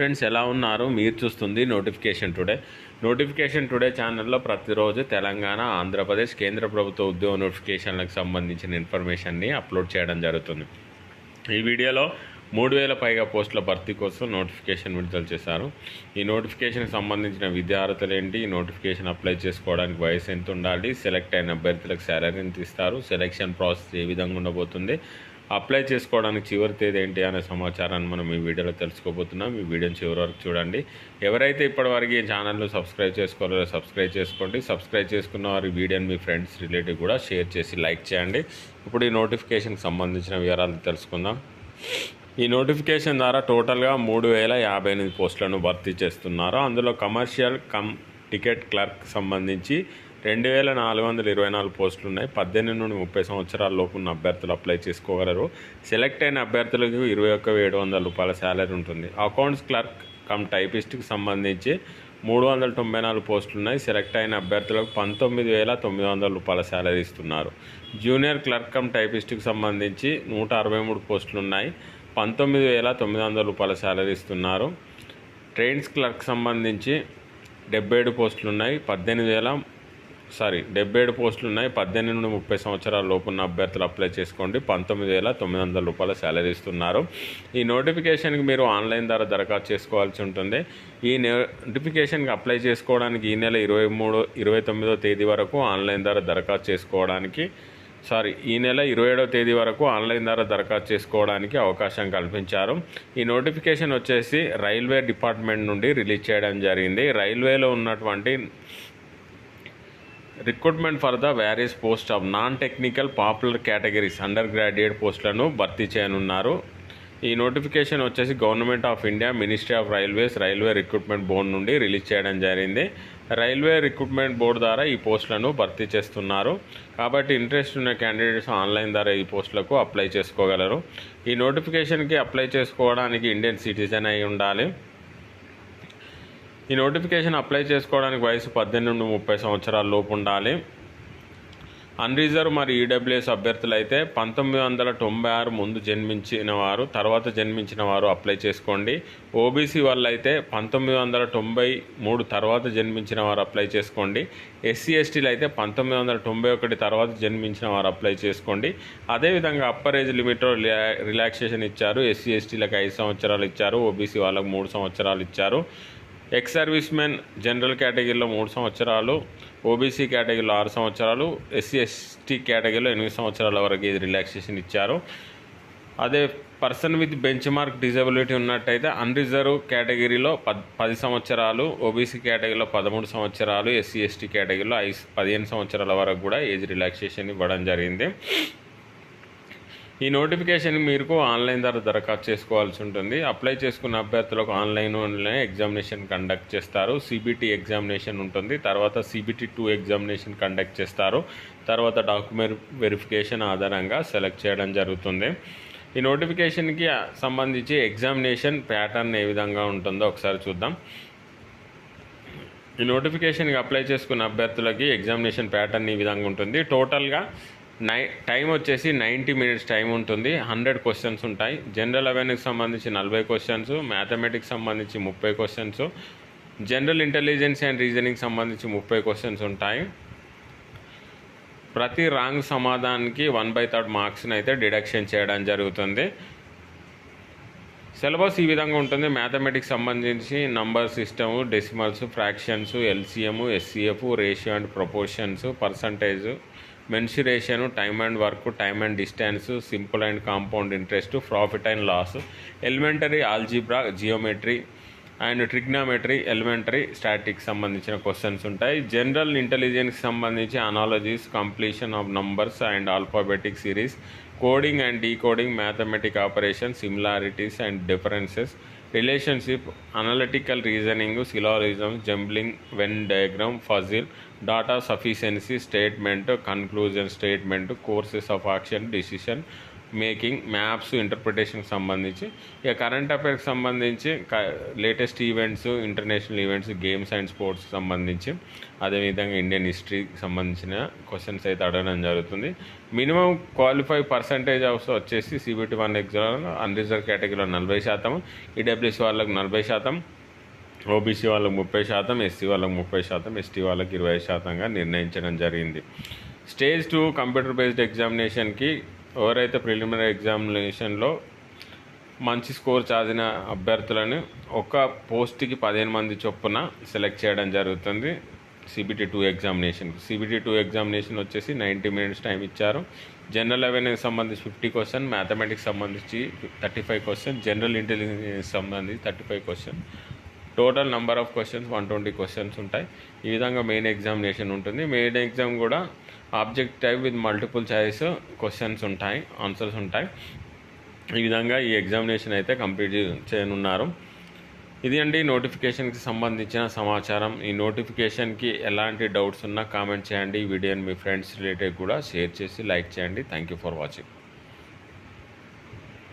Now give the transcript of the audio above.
Friends ఎలా ఉన్నారు? మీరు చూస్తుంది నోటిఫికేషన్ టుడే. నోటిఫికేషన్ టుడే ఛానల్లో ప్రతిరోజు తెలంగాణ ఆంధ్రప్రదేశ్ కేంద్ర ప్రభుత్వ ఉద్యోగ నోటిఫికేషన్లకు సంబంధించిన ఇన్ఫర్మేషన్ని అప్లోడ్ చేయడం జరుగుతుంది. ఈ వీడియోలో మూడు వేల పైగా పోస్టుల భర్తీ కోసం నోటిఫికేషన్ విడుదల చేశారు. ఈ నోటిఫికేషన్కి సంబంధించిన విద్యార్థులు ఏంటి? ఈ నోటిఫికేషన్ అప్లై చేసుకోవడానికి వయసు ఎంత ఉండాలి సెలెక్ట్ అయిన అభ్యర్థులకు శాలరీ ఎంత ఇస్తారు సెలెక్షన్ ప్రాసెస్ ఏ విధంగా ఉండబోతుంది? అప్లై చేసుకోవడానికి చివరి తేదీ ఏంటి అనే సమాచారాన్ని మనం ఈ వీడియోలో తెలుసుకోబోతున్నాం. ఈ వీడియోని చివరి వరకు చూడండి. ఎవరైతే ఇప్పటివరకు ఈ ఛానల్ను సబ్స్క్రైబ్ చేసుకోవాలో సబ్స్క్రైబ్ చేసుకోండి. సబ్స్క్రైబ్ చేసుకున్న వారి వీడియోని మీ ఫ్రెండ్స్ రిలేటివ్ కూడా షేర్ చేసి లైక్ చేయండి. ఇప్పుడు ఈ నోటిఫికేషన్కి సంబంధించిన వివరాలు తెలుసుకుందాం. ఈ నోటిఫికేషన్ ద్వారా టోటల్గా మూడు వేల యాభై ఎనిమిది పోస్టులను భర్తీ చేస్తున్నారు. అందులో కమర్షియల్ కమ్ టికెట్ క్లర్క్ సంబంధించి రెండు వేల నాలుగు వందల ఇరవై నాలుగు పోస్టులు ఉన్నాయి పద్దెనిమిది నుండి ముప్పై సంవత్సరాల లోపు ఉన్న అభ్యర్థులు అప్లై చేసుకోగలరు. సెలెక్ట్ అయిన అభ్యర్థులకు ఇరవై ఒక్క ఏడు వందల రూపాయల శాలరీ ఉంటుంది. అకౌంట్స్ క్లర్క్ కమ్ టైపిస్ట్కి సంబంధించి మూడు వందల తొంభై నాలుగు పోస్టులు ఉన్నాయి సెలెక్ట్ అయిన అభ్యర్థులకు పంతొమ్మిది వేల తొమ్మిది వందల రూపాయల శాలరీ ఇస్తున్నారు. జూనియర్ క్లర్క్ కమ్ టైపిస్ట్కి సంబంధించి నూట అరవై మూడు పోస్టులు ఉన్నాయి పంతొమ్మిది వేల తొమ్మిది వందల రూపాయల శాలరీ ఇస్తున్నారు. ట్రైన్స్ క్లర్క్ సంబంధించి డెబ్బై ఏడు పోస్టులు ఉన్నాయి పద్దెనిమిది వేల సారీ డెబ్బై ఏడు పోస్టులు ఉన్నాయి పద్దెనిమిది నుండి ముప్పై సంవత్సరాల లోపు ఉన్న అభ్యర్థులు అప్లై చేసుకోండి. పంతొమ్మిది వేల తొమ్మిది వందల రూపాయల శాలరీ ఇస్తున్నారు. ఈ నోటిఫికేషన్కి మీరు ఆన్లైన్ ద్వారా దరఖాస్తు చేసుకోవాల్సి ఉంటుంది. ఈ నోటిఫికేషన్కి అప్లై చేసుకోవడానికి ఈ నెల ఇరవై మూడు ఇరవై తొమ్మిదో తేదీ వరకు ఆన్లైన్ ద్వారా దరఖాస్తు చేసుకోవడానికి సారీ ఈ నెల ఇరవై ఏడవ తేదీ వరకు ఆన్లైన్ ద్వారా దరఖాస్తు చేసుకోవడానికి అవకాశం కల్పించారు. ఈ నోటిఫికేషన్ వచ్చేసి రైల్వే డిపార్ట్మెంట్ నుండి రిలీజ్ చేయడం జరిగింది. రైల్వేలో ఉన్నటువంటి recruitment for the various post of non technical popular categories under graduate పోస్టులను భర్తీ చేయనున్నారు. ఈ నోటిఫికేషన్ వచ్చేసి government of India ministry of railways railway recruitment board నుండి రిలీజ్ చేయడం జరిగింది. రైల్వే రిక్రూట్మెంట్ బోర్డు ద్వారా ఈ పోస్టులను భర్తీ చేస్తున్నారు. కాబట్టి ఇంట్రెస్ట్ ఉన్న క్యాండిడేట్స్ ఆన్లైన్ ద్వారా ఈ పోస్టులకు అప్లై చేసుకోగలరు. ఈ నోటిఫికేషన్కి అప్లై చేసుకోవడానికి ఇండియన్ సిటిజన్ అయి ఉండాలి. ఈ నోటిఫికేషన్ అప్లై చేసుకోవడానికి వయసు పద్దెనిమిది నుండి ముప్పై సంవత్సరాల లోపు ఉండాలి. అన్రిజర్వ్ మరియు ఈడబ్ల్యూఎస్ అభ్యర్థులు అయితే పంతొమ్మిది వందల తొంభై ఆరు ముందు జన్మించిన వారు తర్వాత జన్మించిన వారు అప్లై చేసుకోండి. ఓబీసీ వాళ్ళు అయితే పంతొమ్మిది వందల తొంభై మూడు తర్వాత జన్మించిన వారు అప్లై చేసుకోండి. ఎస్సీ ఎస్టీలు అయితే పంతొమ్మిది వందల తొంభై ఒకటి తర్వాత జన్మించిన వారు అప్లై చేసుకోండి. అదేవిధంగా అప్పర్ ఏజ్ లిమిట్ రిలాక్సేషన్ ఇచ్చారు. ఎస్సీ ఎస్టీలకు ఐదు సంవత్సరాలు ఇచ్చారు. ఓబీసీ వాళ్ళకు మూడు సంవత్సరాలు ఇచ్చారు. ఎక్స్ సర్వీస్ మెన్ జనరల్ కేటగిరీలో మూడు సంవత్సరాలు ఓబీసీ కేటగిరీలో ఆరు సంవత్సరాలు ఎస్సీ ఎస్టీ కేటగిరీలో ఎనిమిది సంవత్సరాల వరకు ఇది రిలాక్సేషన్ ఇచ్చారు. అదే person with bench mark disability ఉన్నట్టయితే అన్రిజర్వ్ కేటగిరీలో పద్ పది సంవత్సరాలు ఓబీసీ కేటగిరీలో పదమూడు సంవత్సరాలు ఎస్సీ ఎస్టీ కేటగిరీలో ఐదు పదిహేను సంవత్సరాల వరకు కూడా ఏజ్ రిలాక్సేషన్ ఇవ్వడం జరిగింది. ఈ నోటిఫికేషన్ మీరు ఆన్లైన్ ద్వారా దరఖాస్తు చేసుకోవాల్సి ఉంటుంది. అప్లై చేసుకున్న అభ్యర్థులకు ఆన్లైన్ ఆన్లైన్ ఎగ్జామినేషన్ కండక్ట్ చేస్తారు. సిబిటీ ఎగ్జామినేషన్ ఉంటుంది. తర్వాత సిబిటీ టూ ఎగ్జామినేషన్ కండక్ట్ చేస్తారు. తర్వాత డాక్యుమెంట్ వెరిఫికేషన్ ఆధారంగా సెలెక్ట్ చేయడం జరుగుతుంది. ఈ నోటిఫికేషన్కి సంబంధించి ఎగ్జామినేషన్ ప్యాటర్న్ ఏ విధంగా ఉంటుందో ఒకసారి చూద్దాం. ఈ నోటిఫికేషన్కి అప్లై చేసుకున్న అభ్యర్థులకి ఎగ్జామినేషన్ ప్యాటర్న్ ఈ విధంగా ఉంటుంది. టోటల్గా నై టైం వచ్చేసి నైంటీ మినిట్స్ టైం ఉంటుంది. హండ్రెడ్ క్వశ్చన్స్ ఉంటాయి. జనరల్ అవేర్నెస్కి సంబంధించి నలభై క్వశ్చన్స్ మ్యాథమెటిక్స్ సంబంధించి ముప్పై questions general intelligence and reasoning సంబంధించి ముప్పై క్వశ్చన్స్ ఉంటాయి. ప్రతి రాంగ్ సమాధానానికి వన్ బై థర్డ్ మార్క్స్ని అయితే డిడక్షన్ చేయడం జరుగుతుంది. సిలబస్ ఈ విధంగా ఉంటుంది. మ్యాథమెటిక్స్ సంబంధించి number system decimals fractions LCM SCF ratio and proportions percentage mensuration time and work time and distance simple and compound interest profit and loss elementary algebra geometry and trigonometry elementary statistics సంబంధించిన questions ఉంటాయి. General intelligence సంబంధించి analogies completion of numbers and alphabetic series coding and decoding mathematic operation similarities and differences relationship analytical reasoning syllogism jumbling venn diagram puzzle data sufficiency statement conclusion statement courses of action decision making maps ఇంటర్ప్రిటేషన్కి సంబంధించి. ఇక current అఫైర్స్కి సంబంధించి latest events international events games and స్పోర్ట్స్కి సంబంధించి. అదేవిధంగా Indian హిస్టరీకి సంబంధించిన questions అయితే అడగడం జరుగుతుంది. మినిమం క్వాలిఫై పర్సంటేజ్ ఆఫ్ వచ్చేసి సిబిటి వన్ ఎగ్జామ్లో అన్రిజర్వ్ కేటగిరీలో నలభై శాతం ఈడబ్ల్యూసీ వాళ్ళకు నలభై శాతం ఓబీసీ వాళ్ళకు ముప్పై శాతం ఎస్సీ వాళ్ళకు ముప్పై శాతం ఎస్టీ వాళ్ళకి ఇరవై శాతంగా నిర్ణయించడం జరిగింది. స్టేజ్ టూ కంప్యూటర్ బేస్డ్ ఎగ్జామినేషన్కి ఎవరైతే ప్రిలిమినరీ ఎగ్జామినేషన్లో మంచి స్కోర్ చాదిన అభ్యర్థులను ఒక పోస్ట్కి పదిహేను మంది చొప్పున సెలెక్ట్ చేయడం జరుగుతుంది. CBT two examination CBT two examination వచ్చేసి నైంటీ మినిట్స్ టైం ఇచ్చారు. జనరల్ అవేర్నెస్ సంబంధించి ఫిఫ్టీ క్వశ్చన్ మ్యాథమెటిక్స్ సంబంధించి thirty five question general intelligence సంబంధించి thirty five question total number of questions one twenty questions ఉంటాయి. ఈ విధంగా మెయిన్ ఎగ్జామినేషన్ ఉంటుంది. Main exam కూడా object type with multiple choice questions ఉంటాయి ఆన్సర్స్ ఉంటాయి. ఈ విధంగా ఈ ఎగ్జామినేషన్ అయితే కంప్లీట్ చేయనున్నారు. ఇది అండి నోటిఫికేషన్కి సంబంధించిన సమాచారం. ఈ నోటిఫికేషన్కి ఎలాంటి డౌట్స్ ఉన్నా కామెంట్ చేయండి. ఈ వీడియోని మీ ఫ్రెండ్స్ రిలేటెడ్ కూడా షేర్ చేసి లైక్ చేయండి. Thank you for watching.